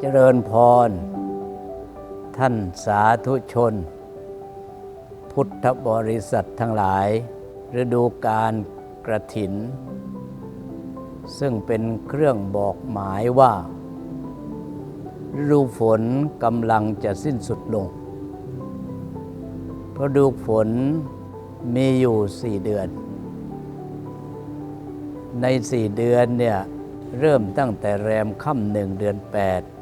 เจริญพร ท่านสาธุชน พุทธบริษัททั้งหลาย ฤดูการกระถิน ซึ่งเป็นเครื่องบอกหมายว่า ฤดูฝนกำลังจะสิ้นสุดลงเพราะฤดูฝนมีอยู่สี่เดือน ในสี่เดือนเนี่ยเริ่มตั้งแต่แรมค่ำหนึ่งเดือน8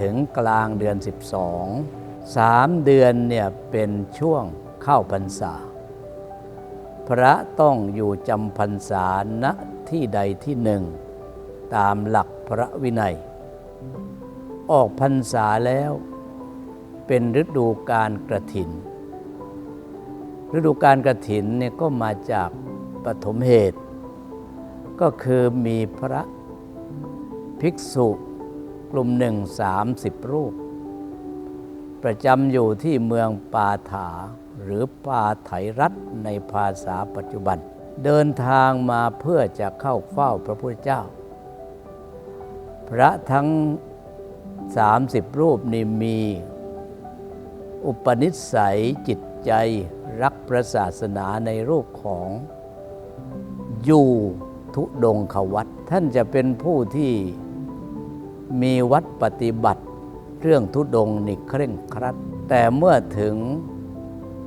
ถึงกลางเดือน 12สามเดือนเนี่ยเป็นช่วงเข้าพรรษา พระต้องอยู่จำพรรษาณที่ใดที่หนึ่ง ตามหลักพระวินัย ออกพรรษาแล้วเป็นฤดูการกระถิน ฤดูการกระถินเนี่ยก็มาจากปฐมเหตุ ก็คือมีพระภิกษุ กลุ่มหนึ่งสามสิบรูป ประจำอยู่ที่เมืองปาถาหรือปาไถรัฐในภาษาปัจจุบัน เดินทางมาเพื่อจะเข้าเฝ้าพระพุทธเจ้า พระทั้ง30รูปนี่มีอุปนิสัยจิตใจรักพระศาสนาในรูปของอยู่ทุดงขวัตท่านจะเป็นผู้ที่ มีวัดปฏิบัติ เรื่องทุดงนี่เคร่งครัด แต่เมื่อถึง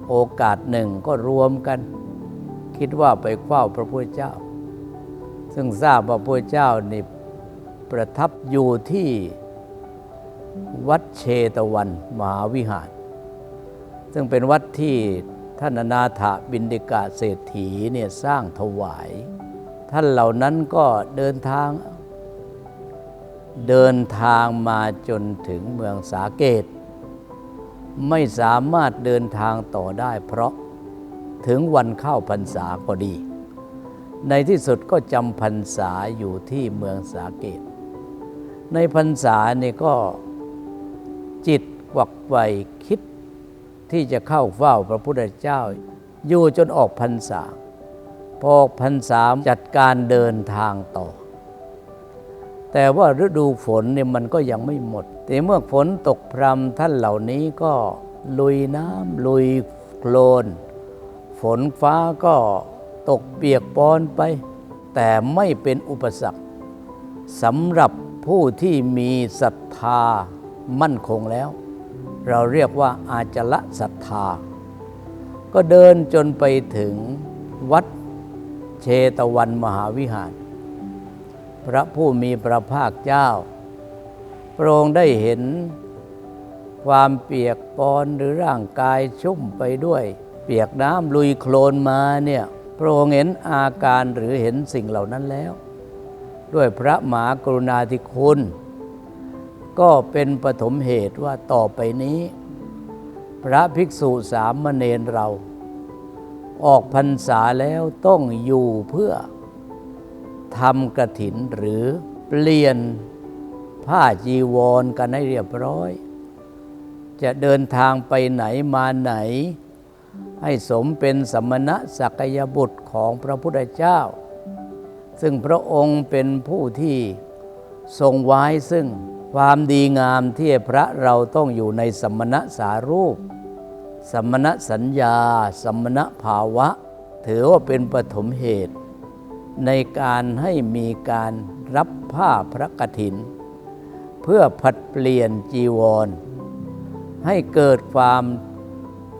โอกาสหนึ่งก็รวมกัน คิดว่าไปเฝ้าพระพุทธเจ้า ซึ่งทราบว่าพระพุทธเจ้านี่ประทับอยู่ที่วัดเชตวันมหาวิหาร ซึ่งเป็นวัดที่ท่านนาถบินดิกาเศรษฐีเนี่ยสร้างถวาย ท่านเหล่านั้นก็เดินทาง เดินทางมาจนถึงเมืองสาเกต ไม่สามารถเดินทางต่อได้เพราะถึงวันเข้าพรรษาก็ดี ในที่สุดก็จำพรรษาอยู่ที่เมืองสาเกต ในพรรษานี่ก็จิตกวักไวคิดที่จะเข้าเฝ้าพระพุทธเจ้า อยู่จนออกพรรษา พอออกพรรษาจัดการเดินทางต่อ แต่ว่าฤดูฝนเนี่ยมันก็ยังไม่หมด แต่เมื่อฝนตกพรำท่านเหล่านี้ก็ลุยน้ำลุยโคลน ฝนฟ้าก็ตกเปียกปอนไป แต่ไม่เป็นอุปสรรคสำหรับผู้ที่มีศรัทธามั่นคงแล้ว เราเรียกว่าอาจละศรัทธา ก็เดินจนไปถึงวัดเชตวันมหาวิหาร พระผู้มีพระภาคเจ้าพระองค์ได้เห็นความเปียกปอนหรือร่างกายชุ่มไปด้วย เปียกน้ำลุยโคลนมาเนี่ยพระองค์เห็นอาการหรือเห็นสิ่งเหล่านั้นแล้ว ด้วยพระมหากรุณาธิคุณ ก็เป็นปฐมเหตุว่าต่อไปนี้ พระภิกษุสามเณรเรา ออกพรรษาแล้วต้องอยู่เพื่อ ทำกระถินหรือเปลี่ยนผ้าจีวรกันให้เรียบร้อย จะเดินทางไปไหนมาไหน ให้สมเป็นสมณะสักยบุตรของพระพุทธเจ้า ซึ่งพระองค์เป็นผู้ที่ทรงไว้ซึ่งความดีงามที่พระเราต้องอยู่ในสมณะสารูป สมณะสัญญา สมณะภาวะ ถือว่าเป็นปฐมเหตุ ในการให้มีการรับผ้าพระกฐิน เพื่อผัดเปลี่ยนจีวร ให้เกิดความ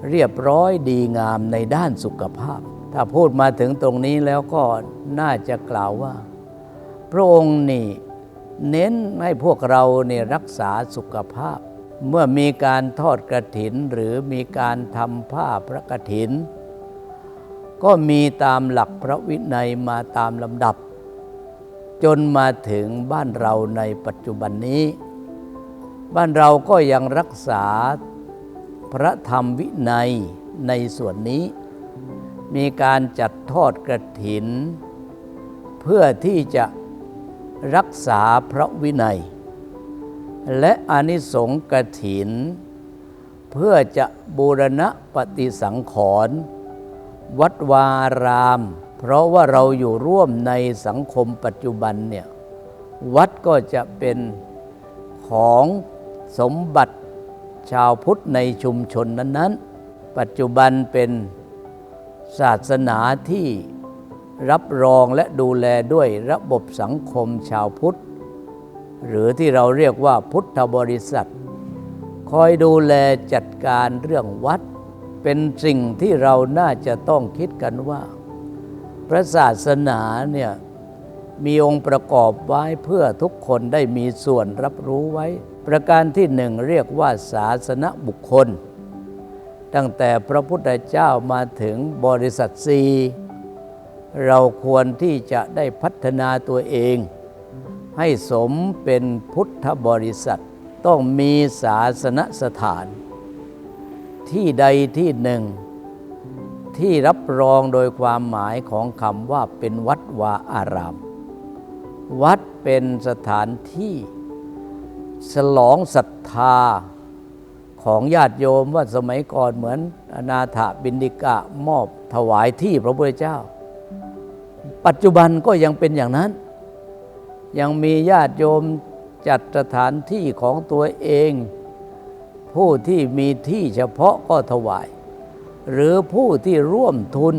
เรียบร้อยดีงามในด้านสุขภาพ ถ้าพูดมาถึงตรงนี้แล้วก็น่าจะกล่าวว่า พระองค์นี่เน้นให้พวกเราเนี่ยรักษาสุขภาพ เมื่อมีการทอดกระถินหรือมีการทำผ้าพระกฐิน ก็มีตามหลักพระวินัยมาตามลำดับ จนมาถึงบ้านเราในปัจจุบันนี้ บ้านเราก็ยังรักษาพระธรรมวินัยในส่วนนี้ มีการจัดทอดกระถิน เพื่อที่จะรักษาพระวินัย และอนิสงส์กถิน เพื่อจะบูรณะปฏิสังขรณ์ วัดวาราม เพราะว่าเราอยู่ร่วมในสังคมปัจจุบันเนี่ยวัดก็จะเป็นของสมบัติชาวพุทธในชุมชนนั้น ๆ ปัจจุบันเป็นศาสนาที่รับรองและดูแลด้วยระบบสังคมชาวพุทธ หรือที่เราเรียกว่าพุทธบริษัท คอยดูแลจัดการเรื่องวัด เป็นสิ่งที่เราน่าจะต้องคิดกันว่า พระศาสนาเนี่ยมีองค์ประกอบไว้เพื่อทุกคนได้มีส่วนรับรู้ไว้ ประการที่หนึ่งเรียกว่าศาสนบุคคล ตั้งแต่พระพุทธเจ้ามาถึงบริษัทซีเราควรที่จะได้พัฒนาตัวเอง ให้สมเป็นพุทธบริษัท ต้องมีศาสนสถาน ที่ใดที่หนึ่ง ที่รับรองโดยความหมายของคำว่าเป็นวัดวาอาราม วัดเป็นสถานที่ฉลองศรัทธาของญาติโยมว่าสมัยก่อนเหมือนอนาถบินิกะมอบถวายที่พระพุทธเจ้า ปัจจุบันก็ยังเป็นอย่างนั้น ยังมีญาติโยมจัดสถานที่ของตัวเอง ผู้ที่มีที่เฉพาะก็ถวาย หรือผู้ที่ร่วมทุน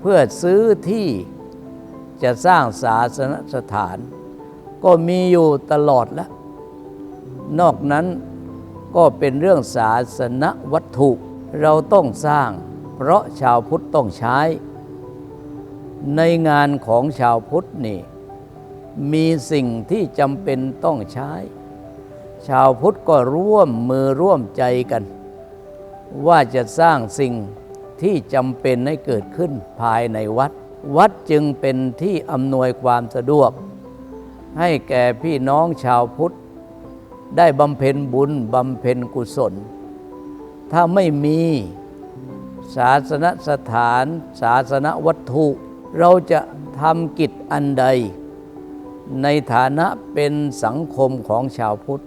เพื่อซื้อที่จะสร้างศาสนสถาน ก็มีอยู่ตลอดแล้ว นอกนั้นก็เป็นเรื่องศาสนวัตถุเราต้องสร้าง เพราะชาวพุทธต้องใช้ ในงานของชาวพุทธนี่ มีสิ่งที่จำเป็นต้องใช้ ชาวพุทธก็ร่วมมือร่วมใจกัน ว่าจะสร้างสิ่งที่จำเป็นให้เกิดขึ้นภายในวัด วัดจึงเป็นที่อำนวยความสะดวก ให้แก่พี่น้องชาวพุทธ ได้บำเพ็ญบุญบำเพ็ญกุศล ถ้าไม่มีศาสนสถานศาสนวัตถุ เราจะทำกิจอันใด ในฐานะเป็นสังคมของชาวพุทธ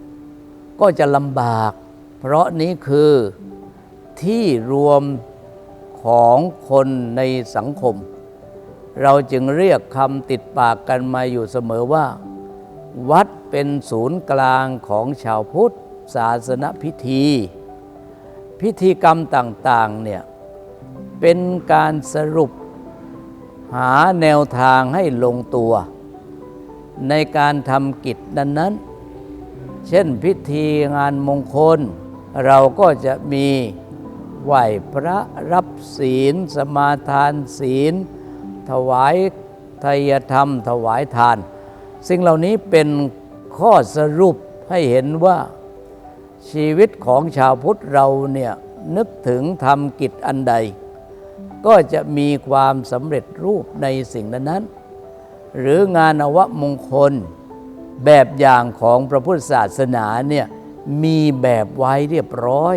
ก็จะลำบาก เพราะนี้คือที่รวมของคนในสังคม เราจึงเรียกคำติดปากกันมาอยู่เสมอว่า วัดเป็นศูนย์กลางของชาวพุทธศาสนพิธี พิธีกรรมต่างๆเนี่ยเป็นการสรุปหาแนวทางให้ลงตัว ในการทำกิจนั้นๆ เช่นพิธีงานมงคล เราก็จะมีไหว้พระรับศีล สมาทานศีล ถวายทายธรรม ถวายทาน สิ่งเหล่านี้เป็นข้อสรุปให้เห็นว่าชีวิตของชาวพุทธเราเนี่ยนึกถึงทำกิจอันใด ก็จะมีความสำเร็จรูปในสิ่งนั้นๆหรืองานอวมงคล แบบอย่างของพระพุทธศาสนาเนี่ยมีแบบไว้เรียบร้อย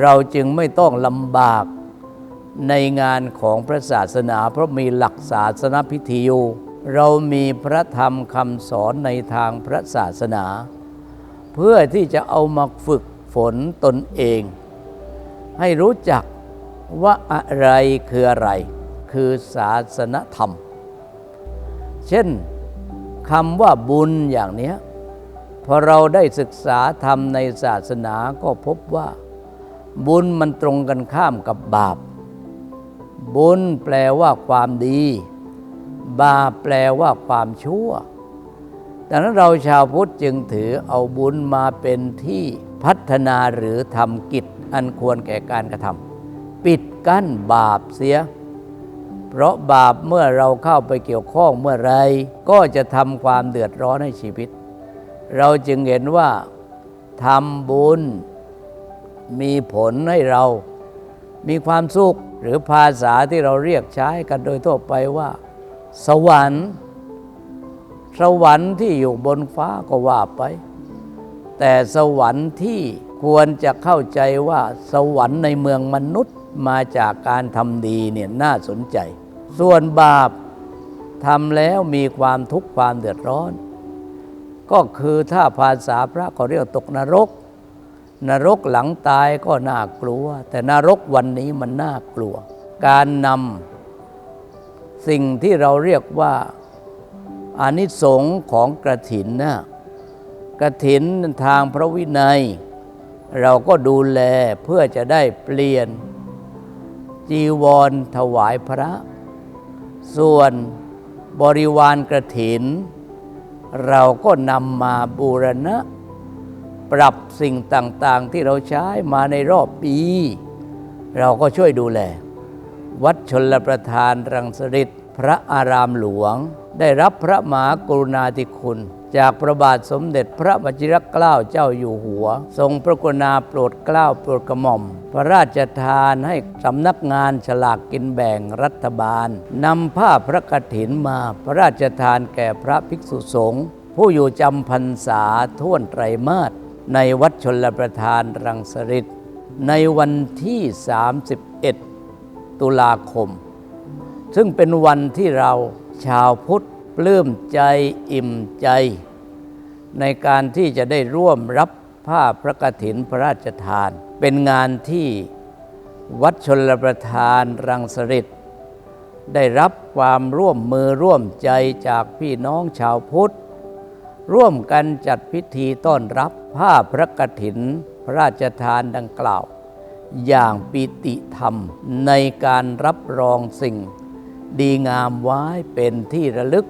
เราจึงไม่ต้องลำบากในงานของพระศาสนา เพราะมีหลักศาสนาพิธีอยู่เรามีพระธรรมคำสอนในทางพระศาสนา เพื่อที่จะเอามาฝึกฝนตนเอง ให้รู้จักว่าอะไรคืออะไร คือศาสนธรรม เช่น คำว่าบุญอย่างนี้พอเราได้ศึกษาธรรมในศาสนาก็พบว่า บุญมันตรงกันข้ามกับบาป บุญแปลว่าความดี บาปแปลว่าความชั่วดังนั้นเราชาวพุทธจึงถือเอาบุญมาเป็นที่พัฒนาหรือทำกิจอันควรแก่การกระทำปิดกั้นบาปเสีย เพราะบาปเมื่อเราเข้าไปเกี่ยวข้องเมื่อไร ก็จะทำความเดือดร้อนให้ชีวิต เราจึงเห็นว่าทำบุญมีผลให้เรา มีความสุขหรือภาษาที่เราเรียกใช้กันโดยทั่วไปว่า สวรรค์ สวรรค์ที่อยู่บนฟ้าก็ว่าไป แต่สวรรค์ที่ควรจะเข้าใจว่าสวรรค์ในเมืองมนุษย์ มาจากการทำดีเนี่ยน่าสนใจ ส่วนบาปทำแล้วมีความทุกข์ความเดือดร้อน ก็คือถ้าภาษาพระเขาเรียกตกนรก นรกหลังตายก็น่ากลัว แต่นรกวันนี้มันน่ากลัว การนำสิ่งที่เราเรียกว่าอานิสงส์ของกระถินนะกระถินทางพระวินัย เราก็ดูแลเพื่อจะได้เปลี่ยน จีวรถวายพระ ส่วนบริวารกระถิน เราก็นำมาบูรณะ ปรับสิ่งต่างๆที่เราใช้มาในรอบปี เราก็ช่วยดูแล วัดชนลประทานรังสฤษพระอารามหลวง ได้รับพระมหากรุณาธิคุณ จากพระบาทสมเด็จพระวชิรเกล้าเจ้าอยู่หัว ทรงพระกรุณาโปรดเกล้าโปรดกระหม่อม พระราชทานให้สำนักงานฉลากกินแบ่งรัฐบาลนำผ้าพระกฐินมาพระราชทานแก่พระภิกษุสงฆ์ผู้อยู่จำพรรษาท่วนไตรมาสในวัดชนลประทานรังสฤษในวันที่ 31 ตุลาคม ซึ่งเป็นวันที่เราชาวพุทธ ปลื้มใจอิ่มใจ ในการที่จะได้ร่วมรับผ้าพระกฐินพระราชทาน เป็นงานที่วัดชนลประทานรังสฤษได้รับความร่วมมือร่วมใจจากพี่น้องชาวพุทธ ร่วมกันจัดพิธีต้อนรับผ้าพระกฐินพระราชทานดังกล่าว อย่างปิติธรรมในการรับรองสิ่ง ดีงามไว้เป็นที่ระลึก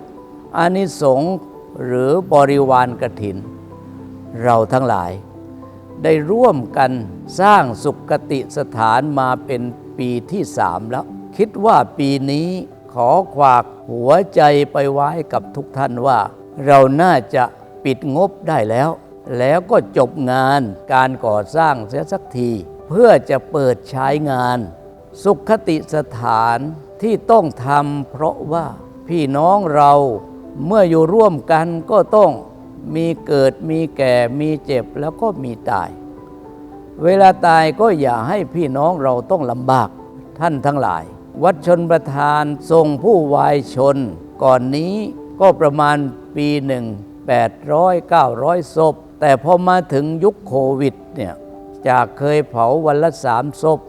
อานิสงส์หรือบริวารกถิน เราทั้งหลายได้ร่วมกันสร้างสุขติสถานมาเป็นปีที่สามแล้ว คิดว่าปีนี้ขอขวากหัวใจไปไว้กับทุกท่านว่า เราน่าจะปิดงบได้แล้ว แล้วก็จบงานการก่อสร้างเสียสักที เพื่อจะเปิดใช้งาน สุขติสถานที่ต้องทำเพราะว่าพี่น้องเรา เมื่ออยู่ร่วมกันก็ต้องมีเกิดมีแก่มีเจ็บแล้วก็มีตาย เวลาตายก็อย่าให้พี่น้องเราต้องลำบากท่านทั้งหลาย วัดชนประทานทรงผู้วายชน ก่อนนี้ก็ประมาณปีหนึ่ง800 900ศพ แต่พอมาถึงยุคโควิดเนี่ยจากเคยเผาวันละสามศพ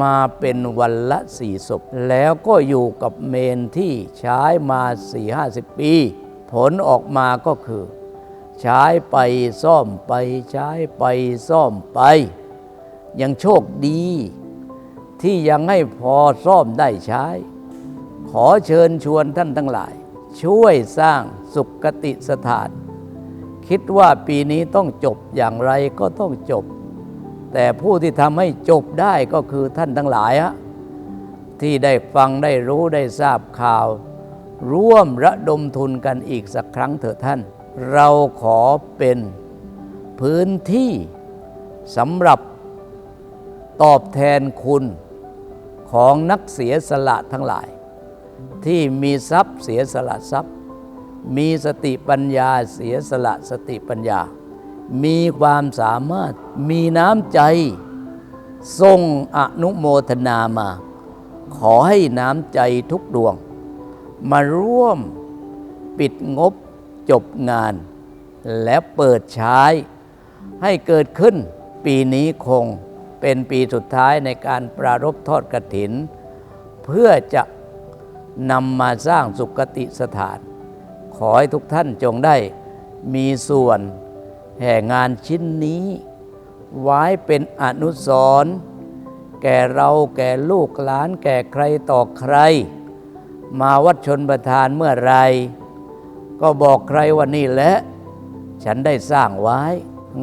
มาเป็นวันละสี่ศพ แล้วก็อยู่กับเมนที่ใช้มาสี่ห้าสิบปี ผลออกมาก็คือ ใช้ไปซ่อมไปใช้ไปซ่อมไป ยังโชคดี ที่ยังให้พอซ่อมได้ใช้ ขอเชิญชวนท่านทั้งหลาย ช่วยสร้างสุขติสถาน คิดว่าปีนี้ต้องจบอย่างไรก็ต้องจบ แต่ผู้ที่ทำให้จบได้ก็คือท่านทั้งหลายฮะที่ได้ฟังได้รู้ได้ทราบข่าว ร่วมระดมทุนกันอีกสักครั้งเถอะท่าน เราขอเป็นพื้นที่สำหรับตอบแทนคุณของนักเสียสละทั้งหลาย ที่มีทรัพย์เสียสละทรัพย์ มีสติปัญญาเสียสละสติปัญญา มีความสามารถมีน้ำใจทรงอนุโมทนามา ขอให้น้ำใจทุกดวง มาร่วมปิดงบจบงาน และเปิดใช้ให้เกิดขึ้นปีนี้คงเป็นปีสุดท้ายในการปรารบทอดกระถิน เพื่อจะนำมาสร้างสุขติสถาน ขอให้ทุกท่านจงได้มีส่วน แห่งานชิ้นนี้ ไว้เป็นอนุสรณ์แก่เราแก่ลูกหลานแก่ใครต่อใคร มาวัดชนประทานเมื่อไร ก็บอกใครว่านี่แหละฉันได้สร้างไว้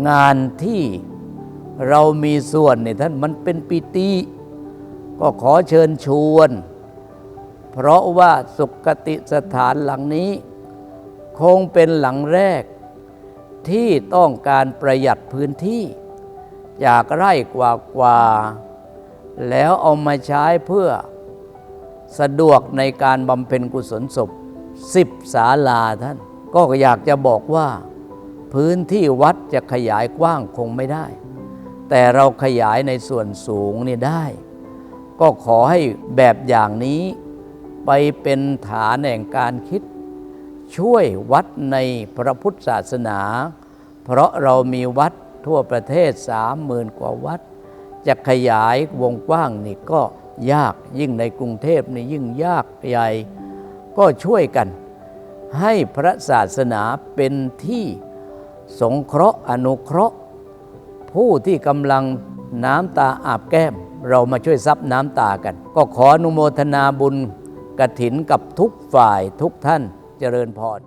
งานที่เรามีส่วนเนี่ยท่านมันเป็นปิติก็ขอเชิญชวน เพราะว่าสุขติสถานหลังนี้ คงเป็นหลังแรก ที่ต้องการประหยัดพื้นที่ จากไร่กว่ากว่าๆแล้วเอามาใช้เพื่อสะดวกในการบำเพ็ญกุศลศพสิบศาลาท่าน ก็อยากจะบอกว่า พื้นที่วัดจะขยายกว้างคงไม่ได้ แต่เราขยายในส่วนสูงนี่ได้ ก็ขอให้แบบอย่างนี้ไปเป็นฐานแห่งการคิด ช่วยวัดในพระพุทธศาสนา เพราะเรามีวัดทั่วประเทศสามหมื่นกว่าวัด จะขยายวงกว้างนี่ก็ยากยิ่งในกรุงเทพนี่ยิ่งยากใหญ่ ก็ช่วยกัน ให้พระศาสนาเป็นที่สงเคราะห์อนุเคราะห์ ผู้ที่กำลังน้ำตาอาบแก้ม เรามาช่วยซับน้ำตากัน ก็ขออนุโมทนาบุญกระถินกับทุกฝ่ายทุกท่าน เจริญพร